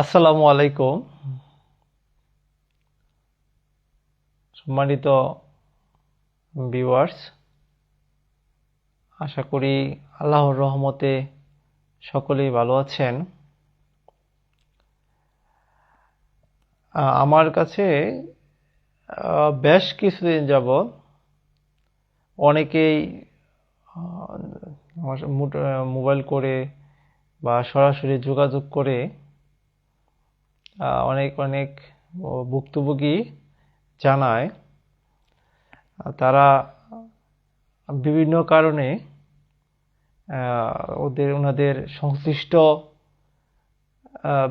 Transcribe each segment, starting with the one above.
আসসালামু আলাইকুম। সম্মানিত ভিউয়ার্স, আশা করি আল্লাহর রহমতে সকলেই ভালো আছেন। আমার কাছে বেশ কিছুদিন যাবৎ অনেকেই মোবাইল করে বা সরাসরি যোগাযোগ করে অনেক অনেক ভুক্তভোগী জানায়। তারা বিভিন্ন কারণে ওদের, ওনাদের সংশ্লিষ্ট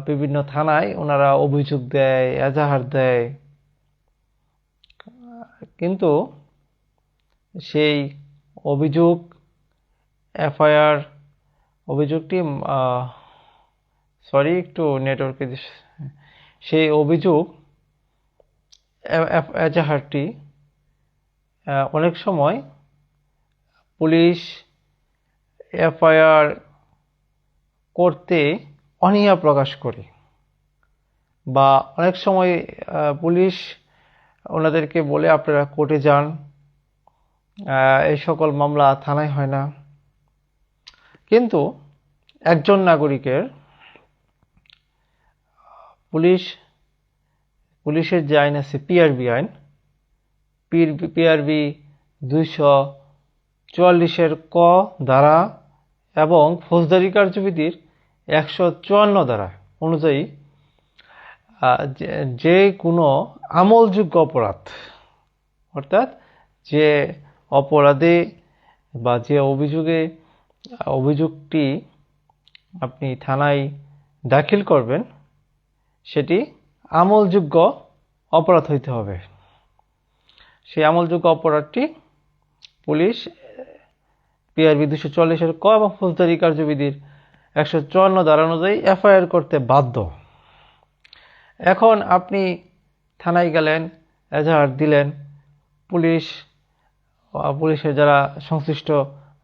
বিভিন্ন থানায় ওনারা অভিযোগ দেয়, এজাহার দেয়। কিন্তু সেই অভিযোগ, এফআইআর অভিযোগটি সরি একটু নেটওয়ার্কে সেই অভিযোগ এজাহারটি অনেক সময় পুলিশ, এফআইআর করতে অনীহা প্রকাশ করে বা অনেক সময় পুলিশ ওনাদেরকে বলে, আপনারা কোর্টে যান এই সকল মামলা থানায় হয় না। কিন্তু একজন নাগরিকের পুলিশ, পুলিশের যে আইন আছে পিআরবি আইন পিআরবি দুইশো চুয়াল্লিশের ক দ্বারা এবং ফৌজদারি কার্যবিধির একশো চুয়ান্ন দ্বারা অনুযায়ী যে- কোনো আমলযোগ্য অপরাধ, অর্থাৎ যে অপরাধে বা যে অভিযোগে, অভিযোগটি আপনি থানায় দাখিল করবেন সেটি আমলযোগ্য অপরাধ হইতে হবে। সেই আমলযোগ্য অপরাধটি পুলিশ, পিআরবি দুশো চল্লিশের ক এবং ফৌজদারি কার্যবিধির একশো চুয়ান্ন ধারা অনুযায়ী এফআইআর করতে বাধ্য। এখন আপনি থানায় গেলেন, এজাহার দিলেন, পুলিশ পুলিশের যারা সংশ্লিষ্ট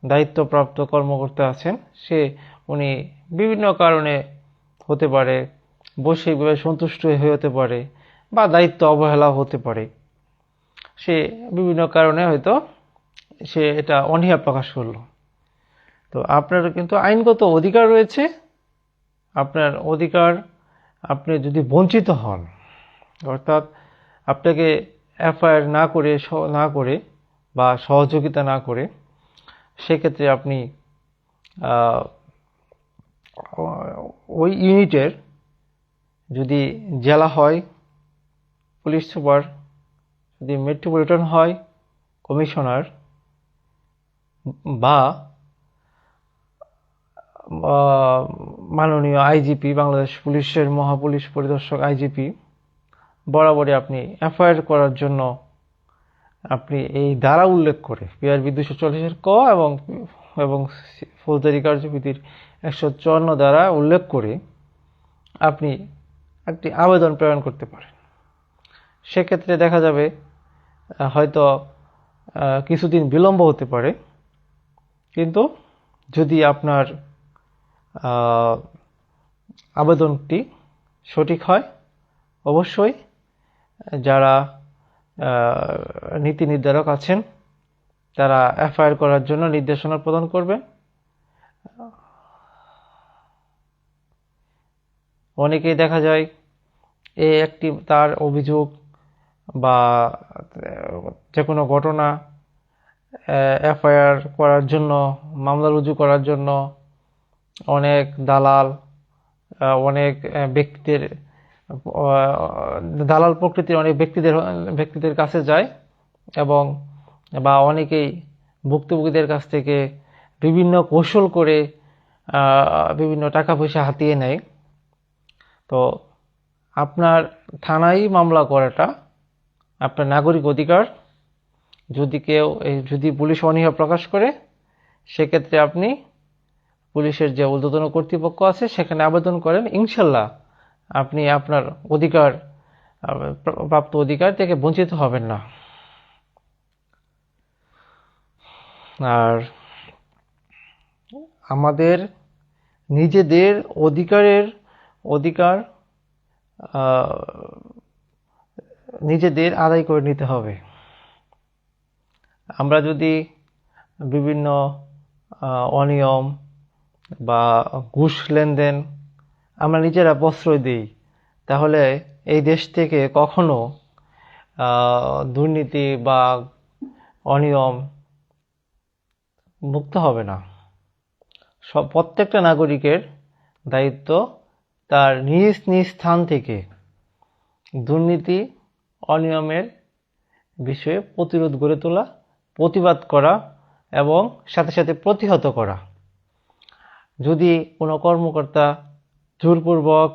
দায়িত্বপ্রাপ্ত কর্মকর্তা আছেন, সে উনি বিভিন্ন কারণে হতে পারে বৈশ্বিকভাবে সন্তুষ্ট হয়ে হতে পারে বা দায়িত্ব অবহেলা হতে পারে। সে বিভিন্ন কারণে হয়তো সে এটা অনীহা প্রকাশ করল। তো আপনার কিন্তু আইনগত অধিকার রয়েছে। আপনার অধিকার, আপনি যদি বঞ্চিত হন, অর্থাৎ আপনাকে এফআইআর না করে না করে বা সহযোগিতা না করে, সেক্ষেত্রে আপনি ওই ইউনিটের যদি জেলা হয়, পুলিশ সুপার, যদি মেট্রোপলিটন হয় কমিশনার বা মাননীয় আইজিপি বাংলাদেশ পুলিশের মহাপুলিশ পরিদর্শক আইজিপি বরাবরই আপনি এফআইআর করার জন্য আপনি এই দ্বারা উল্লেখ করে পিআরবি দুশো চল্লিশের ক এবং এবং ফৌজদারি কার্যবিধির একশো চুয়ান্ন দ্বারা উল্লেখ করে আপনি একটি আবেদন প্রেরণ করতে পারেন সেক্ষেত্রে দেখা যাবে হয়তো কিছুদিন বিলম্ব হতে পারে। কিন্তু যদি আপনার আবেদনটি সঠিক হয়, অবশ্যই যারা নীতি নির্ধারক আছেন, তারা এফআইআর করার জন্য নির্দেশনা প্রদান করবেন। অনেকেই দেখা যায় এই একটি তার অভিযোগ বা যে কোনো ঘটনা এফআইআর করার জন্য, মামলা রুজু করার জন্য অনেক দালাল অনেক ব্যক্তিদের দালাল প্রকৃতির অনেক ব্যক্তিদের ব্যক্তিদের কাছে যায় এবং বা অনেকেই ভুক্তভোগীদের কাছ থেকে বিভিন্ন কৌশল করে বিভিন্ন টাকা পয়সা হাতিয়ে নেয়। তো আপনার থানায় মামলা করাটা আপনার নাগরিক অধিকার। যদি কেউ, যদি পুলিশ অনীহা প্রকাশ করে, সেক্ষেত্রে আপনি পুলিশের যে ঊর্ধ্বতন কর্তৃপক্ষ আছে, সেখানে আবেদন করেন, ইনশাল্লাহ আপনি আপনার অধিকার, প্রাপ্ত অধিকার থেকে বঞ্চিত হবেন না। আর আমাদের নিজেদের অধিকারের অধিকার নিজেদের আদায় করে নিতে হবে। আমরা যদি বিভিন্ন অনিয়ম বা ঘুষ লেনদেন আমরা নিজেরা প্রশ্রয় দিই, তাহলে এই দেশ থেকে কখনো দুর্নীতি বা অনিয়ম মুক্ত হবে না। সব প্রত্যেকটা নাগরিকের দায়িত্ব তার নিজ নিজ স্থান থেকে দুর্নীতি, অনিয়মের বিষয়ে প্রতিরোধ গড়ে তোলা, প্রতিবাদ করা এবং সাথে সাথে প্রতিহত করা। যদি কোনো কর্মকর্তা জোরপূর্বক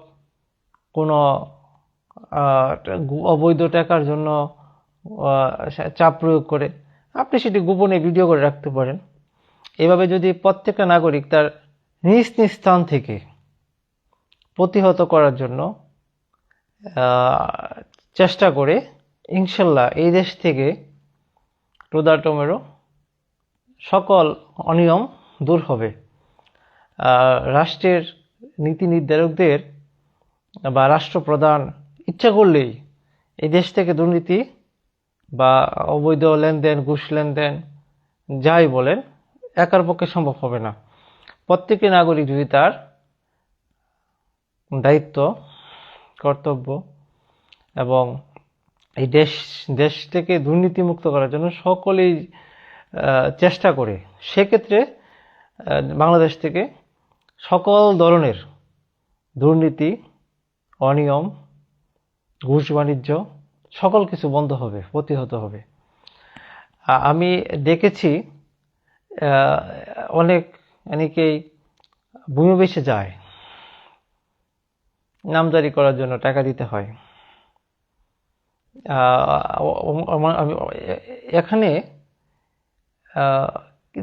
কোনো অবৈধ টাকার জন্য চাপ প্রয়োগ করে, আপনি সেটি গোপনে ভিডিও করে রাখতে পারেন। এভাবে যদি প্রত্যেকটা নাগরিক তার নিজ নিজ স্থান থেকে প্রতিহত করার জন্য চেষ্টা করে, ইনশাল্লাহ এই দেশ থেকে টমেরো সকল অনিয়ম দূর হবে। রাষ্ট্রের নীতি নির্ধারকদের বা রাষ্ট্রপ্রধান ইচ্ছা করলেই এই দেশ থেকে দুর্নীতি বা অবৈধ লেনদেন, ঘুষ লেনদেন যাই বলেন, একার পক্ষে সম্ভব হবে না। প্রত্যেকটি নাগরিক যদি তার দায়িত্ব, কর্তব্য এবং এই দেশ দেশ থেকে দুর্নীতিমুক্ত করার জন্য সকলেই চেষ্টা করে। সেক্ষেত্রে বাংলাদেশ থেকে সকল ধরনের দুর্নীতি, অনিয়ম, ঘুষ বাণিজ্য, সকল কিছু বন্ধ হবে, প্রতিহত হবে। আমি দেখেছি অনেক, অনেকেই ভূমি বেসে যায়। নামজারি করার জন্য টাকা দিতে হয়। আমি, এখানে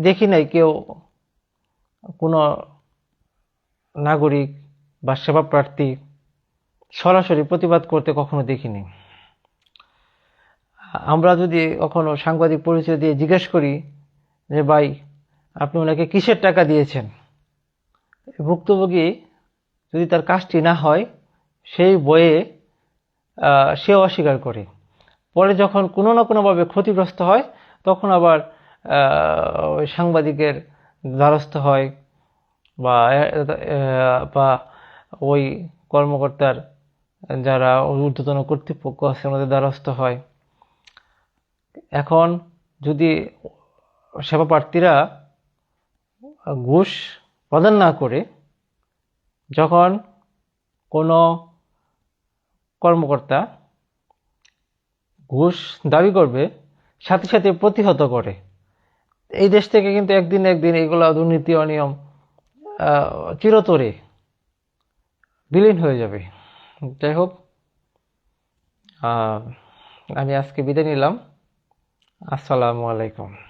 দেখি নাই কেউ কোনো নাগরিক বা সেবা প্রার্থী সরাসরি প্রতিবাদ করতে কখনো দেখিনি। আমরা যদি কখনো সাংবাদিক পরিচয় দিয়ে জিজ্ঞেস করি যে, ভাই, আপনি ওনাকে কিসের টাকা দিয়েছেন? ভুক্তভোগী যদি তার কাজটি না হয় সেই আহ, সে অস্বীকার করে। পরে যখন কোনো না কোনোভাবে ক্ষতিগ্রস্ত হয় তখন আবার ওই সাংবাদিকের দ্বারস্থ হয় বা বা ওই কর্মকর্তার যারা ঊর্ধ্বতন কর্তৃপক্ষ আছে ওনাদের দ্বারস্থ হয়। এখন যদি সেবা প্রার্থীরা ঘুষ প্রদান না করে যখন কোনো কর্মকর্তা ঘুষ দাবি করবে, সাথে সাথে প্রতিহত করে। এই দেশ থেকে কিন্তু একদিন একদিন এগুলো দুর্নীতি অনিয়ম চিরতরে বিলীন হয়ে যাবে। যাই হোক আমি আজকে বিদায় নিলাম। আসসালামু আলাইকুম।